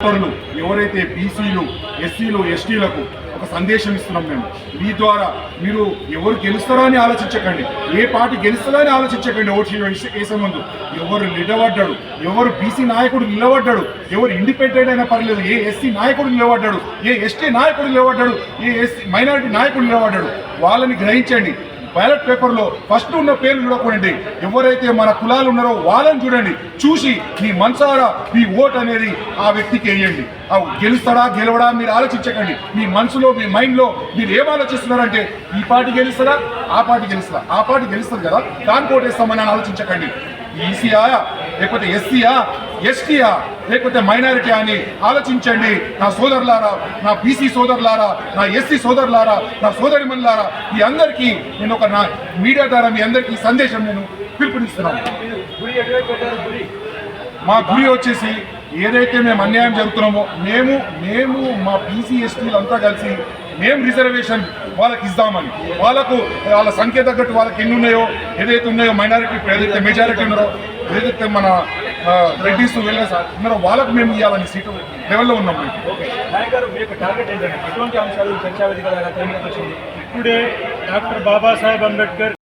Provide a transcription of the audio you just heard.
ఓటర్లు ఎవరైతే బీసీలు ఎస్సీలు ఎస్టీలకు ఒక సందేశం ఇస్తున్నాం మేము. మీ ద్వారా మీరు ఎవరు గెలుస్తారా అని ఆలోచించకండి. ఏ పార్టీ గెలుస్తారా అని ఆలోచించకండి ఓటు వేసే ముందు ఎవరు నిలబడ్డాడు ఎవరు బీసీ నాయకుడు నిలబడ్డాడు ఎవరు ఇండిపెండెంట్ అయినా పర్లేదు ఏ ఎస్సీ నాయకుడు నిలబడ్డాడు ఏ ఎస్టీ నాయకుడు నిలబడ్డాడు ఏ ఎస్సీ మైనారిటీ నాయకుడు నిలబడ్డాడు వాళ్ళని గ్రహించండి. బ్యాలెట్ పేపర్లో ఫస్ట్ ఉన్న పేర్లు చూడకూడండి ఎవరైతే మన కులాలు ఉన్నారో వాళ్ళని చూడండి. చూసి మీ మనసారా మీ ఓట్ అనేది ఆ వ్యక్తికి వేయండి. ఆ గెలుస్తాడా గెలవడా మీరు ఆలోచించకండి. మీ మనసులో మీ మైండ్లో మీరు ఏం ఆలోచిస్తున్నారంటే ఈ పార్టీ గెలుస్తారా ఆ పార్టీ గెలుస్తారా ఆ పార్టీ గెలుస్తుంది కదా దాని కోటేస్తామని ఆలోచించకండి. ఈసీయా లేకపోతే ఎస్సీయా ఎస్టీయా లేకపోతే మైనారిటీ అని ఆలోచించండి. నా సోదరులారా నా బీసీ సోదరులారా నా ఎస్సీ సోదరులారా నా సోదరిమణులారా మీ అందరికీ నేను ఒక నా మీడియా ద్వారా మీ అందరికీ సందేశం నేను పిలుపునిస్తున్నాను. మా గురి వచ్చేసి ఏదైతే మేము అన్యాయం జరుగుతున్నామో మేము మేము మా బీసీ ఎస్టీలు అంతా కలిసి మేము రిజర్వేషన్ వాళ్ళకి ఇద్దామని వాళ్ళకు వాళ్ళ సంఖ్య తగ్గట్టు వాళ్ళకి ఎన్ని ఉన్నాయో ఏదైతే ఉన్నాయో మైనారిటీ ఏదైతే మెజారిటీ ఉన్నారో ఏదైతే మన ఆ, రెడ్డిస్ వెళ్ళేసి ఉన్నారో వాళ్ళకు మేము ఇవ్వాలని సీటు లెవెల్లో ఉన్నాం మేము. ఇప్పుడే డాక్టర్ బాబాసాహెబ్ అంబేద్కర్